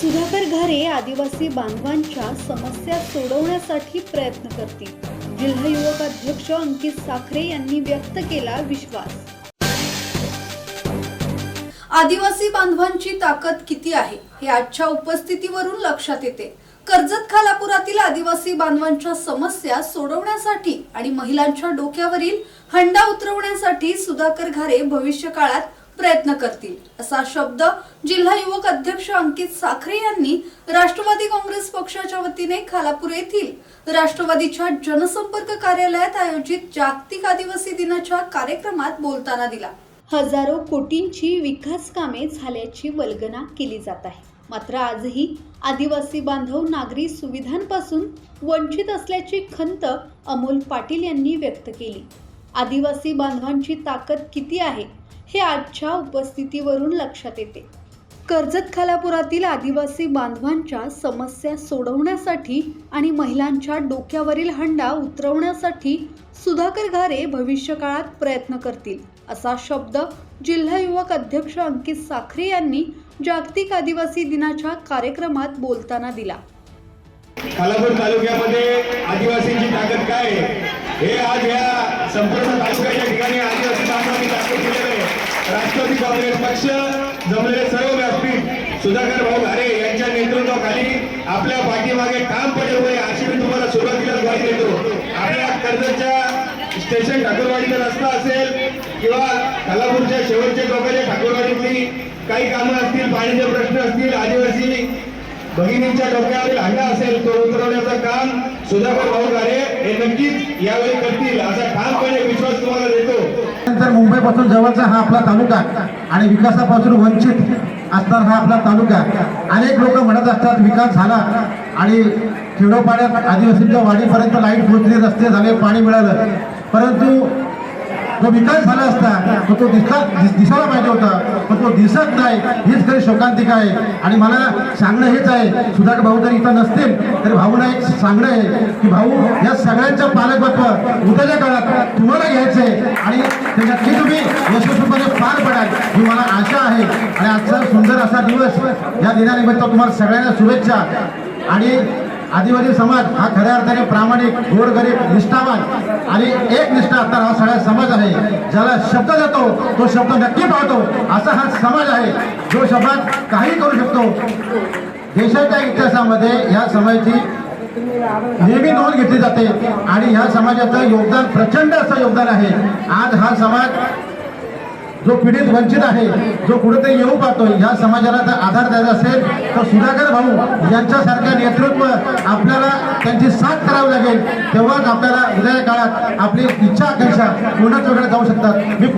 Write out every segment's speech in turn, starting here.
सुधाकर घारे आदिवासी बांधवांच्या समस्या सोडवण्यासाठी प्रयत्न करतील. जिल्हा युवक अध्यक्ष अंकित साखरे यांनी व्यक्त केला विश्वास. आदिवासी बांधवांची ताकद किती आहे हे आजच्या उपस्थितीवरून लक्षात येते. कर्जत खालापुरातील आदिवासी बांधवांच्या समस्या सोडवण्यासाठी आणि महिलांच्या डोक्यावरील हंडा उतरवण्यासाठी सुधाकर घारे भविष्य काळात प्रयत्न करतील असा शब्द जिल्हा युवक अध्यक्ष अंकित साखरे यांनी राष्ट्रवादी काँग्रेस पक्षाच्या वतीने खालापूर येथील राष्ट्रवादीच्या जनसंपर्क कार्यालयात आयोजित जागतिक आदिवासी दिनाच्या कार्यक्रमात बोलताना दिला. हजारो कोटींची विकास कामे झाल्याची वल्गना केली जात आहे. मात्र आजही आदिवासी बांधव नागरी सुविधांपासून वंचित असल्याची खंत अमोल पाटील यांनी व्यक्त केली. आदिवासी बांधवांची ताकद किती आहे? हे आजच्या उपस्थितीवरून लक्षात येते. कर्जत खालापुरातील आदिवासी बांधवांच्या समस्या सोडवण्यासाठी आणि महिलांच्या डोक्यावरील हंडा उतरवण्यासाठी सुधाकर घारे भविष्यकाळात प्रयत्न करतील असा शब्द जिल्हा युवक अध्यक्ष अंकित साखरे यांनी जागतिक आदिवासी दिनाच्या कार्यक्रमात बोलताना दिला. खालापूर तालुक्यामध्ये आदिवासींची ताकद काय हे आज या संपूर्ण तालुक्याच्या ठिकाणी आदिवासी बांधवांनी दाखवून दिलेलं आहे राष्ट्रवादी काँग्रेस पक्ष जमलेले सर्व व्यासपीठ सुधाकर भाऊ घारे यांच्या नेतृत्वाखाली आपल्या पाठीमागे ठाम पडेल अशी मी तुम्हाला सुरुवातीला ग्वाही देतो. आपल्या कर्जतच्या स्टेशन ठाकूरवाडीचा रस्ता असेल किंवा खालापूरच्या शेवटच्या टोकाच्या ठाकूरवाडीतली काही कामं असतील पाण्याचे प्रश्न असतील आदिवासी भगिनींच्या डोक्यावरील हंडा असेल तो उतरवण्याचं काम सुधाकर भाऊ गारे हे नक्कीच यावेळी करतील असा ठामपणे विश्वास तुम्हाला देतो. त्यानंतर मुंबईपासून जवळचा हा आपला तालुका आणि विकासापासून वंचित असणार हा आपला तालुका. अनेक लोक म्हणत असतात विकास झाला आणि खेडोपाड्यात आदिवासींच्या वाडीपर्यंत लाइट पोहोचली रस्ते झाले पाणी मिळालं. परंतु जो विकास झाला असता तो तो दिसला दिसायला पाहिजे होता पण तो दिसत नाही. हीच खरी शोकांतिका आहे. आणि मला सांगणं हेच आहे सुधाकर भाऊ जर इथं नसतील तर भाऊना एक सांगणं आहे की भाऊ या सगळ्यांच्या पालकत्व उद्याच्या काळात तुम्हाला घ्यायचं आहे. आणि ते नक्की तुम्ही यशस्वीपणे पार पडाल ही मला आशा आहे. आणि आजचा सुंदर असा दिवस या दिनानिमित्त तुम्हाला सगळ्यांना शुभेच्छा. आणि आदिवासी समाज हा खऱ्या अर्थाने प्रामाणिक गोरगरीब निष्ठावान आणि एक निष्ठा असणारा हा सगळा समाज आहे. ज्याला शब्द देतो तो शब्द नक्की पाहतो असा हा समाज आहे. जो समाज काही करू शकतो. देशाच्या इतिहासामध्ये या समाजाची नेहमी नोंद घेतली जाते. आणि ह्या समाजाचं योगदान प्रचंड असं योगदान आहे. आज हा समाज जो पीडित वंचित आहे जो कुठेतरी येऊ पाहतोय या समाजाला जर आधार द्यायचा असेल तर सुधाकर भाऊ यांच्यासारख्या नेतृत्व आपल्याला त्यांची साथ करावी लागेल. तेव्हाच आपल्याला उद्या काळात आपली इच्छा आकांक्षा पूर्णत्वाकडे जाऊ शकतात. मी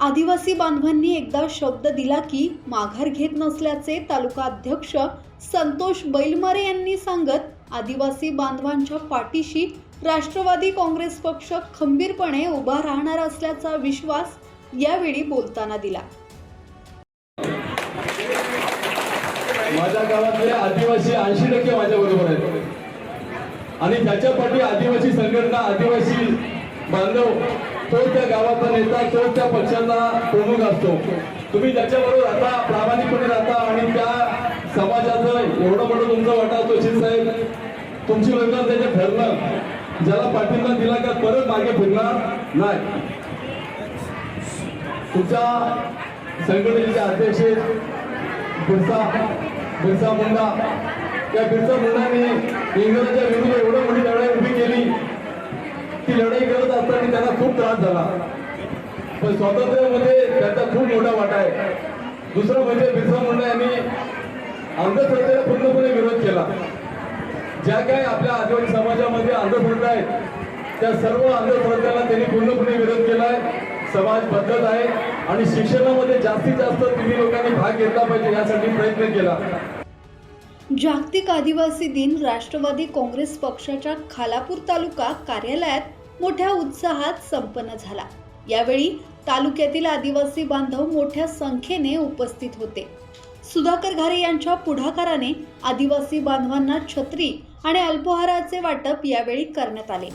आदिवासी बांधवांनी एकदा शब्द दिला की माघार घेत नसल्याचे तालुका अध्यक्ष संतोष बैलमारे यांनी सांगत आदिवासी बांधवांच्या पाठीशी राष्ट्रवादी काँग्रेस पक्ष खंबीरपणे उभा राहणार असल्याचा विश्वास यावेळी बोलताना दिला. माझ्या गावातले आदिवासी ऐंशी टक्के माझ्या बरोबर आहेत. आणि ज्याच्या पाठी आदिवासी संघटना आदिवासी बांधव तो त्या गावाचा नेता तो त्या पक्षाचा प्रमुख असतो. तुम्ही त्याच्याबरोबर आता प्रामाणिकपणे राहता आणि त्या समाजाचं एवढं मोठं तुमचं वाटा तोशील साहेब तुमची लग्न त्याच्या ठरणं ज्याला पाठिंबा दिला का परत मागे फिरणार? नाही. तुमच्या संघटनेचे अध्यक्ष बिरसा बिरसा मुंडा. त्या बिरसा मुंडाने इंग्रजांच्या विरुद्ध एवढं मोठी लढाई उभी केली. ती लढाई करत असताना त्यांना खूप त्रास झाला. पण स्वातंत्र्यामध्ये त्याचा खूप मोठा वाटा आहे. दुसरं म्हणजे बिरसा मुंडा यांनी अंधश्रद्धेला पूर्णपणे विरोध केला. ज्या काही आपल्या आदिवासी समाजामध्ये अंधश्रद्धा आहेत त्या सर्व अंधश्रद्धेला त्यांनी पूर्णपणे विरोध केला आहे समाज बदलत आहे आणि शिक्षणामध्ये जास्तीत जास्त तुम्ही लोकांनी भाग घेतला पाहिजे यासाठी प्रयत्न केला. जागतिक आदिवासी दिन राष्ट्रवादी काँग्रेस पक्षाच्या खालापूर तालुका कार्यालयात मोठ्या उत्साहात संपन्न झाला. यावेळी तालुक्यातील आदिवासी बांधव मोठ्या संख्येने उपस्थित होते. सुधाकर घारे यांच्या पुढाकाराने आदिवासी बांधवांना छत्री आणि अल्पहाराचे वाटप यावेळी करण्यात आले.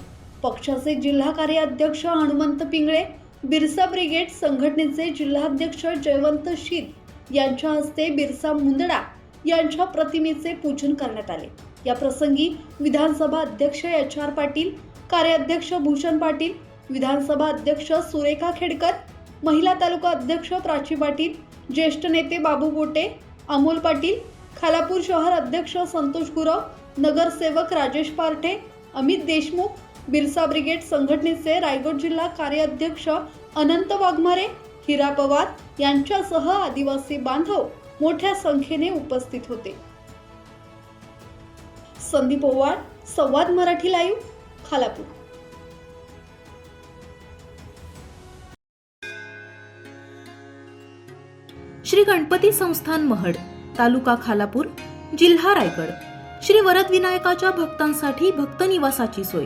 पक्षाचे जिल्हा कार्याध्यक्ष हनुमंत पिंगळे बिरसा ब्रिगेड संघटनेचे जिल्हाध्यक्ष जयवंत शीत यांच्या हस्ते बिरसा मुंदडा यांच्या प्रतिमेचे पूजन करण्यात आले. या प्रसंगी विधानसभा अध्यक्ष एच आर पाटील कार्याध्यक्ष भूषण पाटील विधानसभा अध्यक्ष सुरेखा खेडकर महिला तालुका अध्यक्ष प्राची पाटील ज्येष्ठ नेते बाबू गोटे अमोल पाटील खालापूर शहर अध्यक्ष संतोष गुरव नगरसेवक राजेश पारठे अमित देशमुख बिरसा ब्रिगेड संघटनेचे रायगड जिल्हा कार्याध्यक्ष अनंत वाघमारे हिरा पवार यांच्यासह आदिवासी बांधव मोठ्या संख्येने उपस्थित होते. संदीप ओवाळ संवाद मराठी लाईव्ह खालापूर. श्री गणपती संस्थान महड तालुका खालापूर जिल्हा रायगड. श्री वरदविनायकाच्या भक्तांसाठी भक्त निवासाची सोय.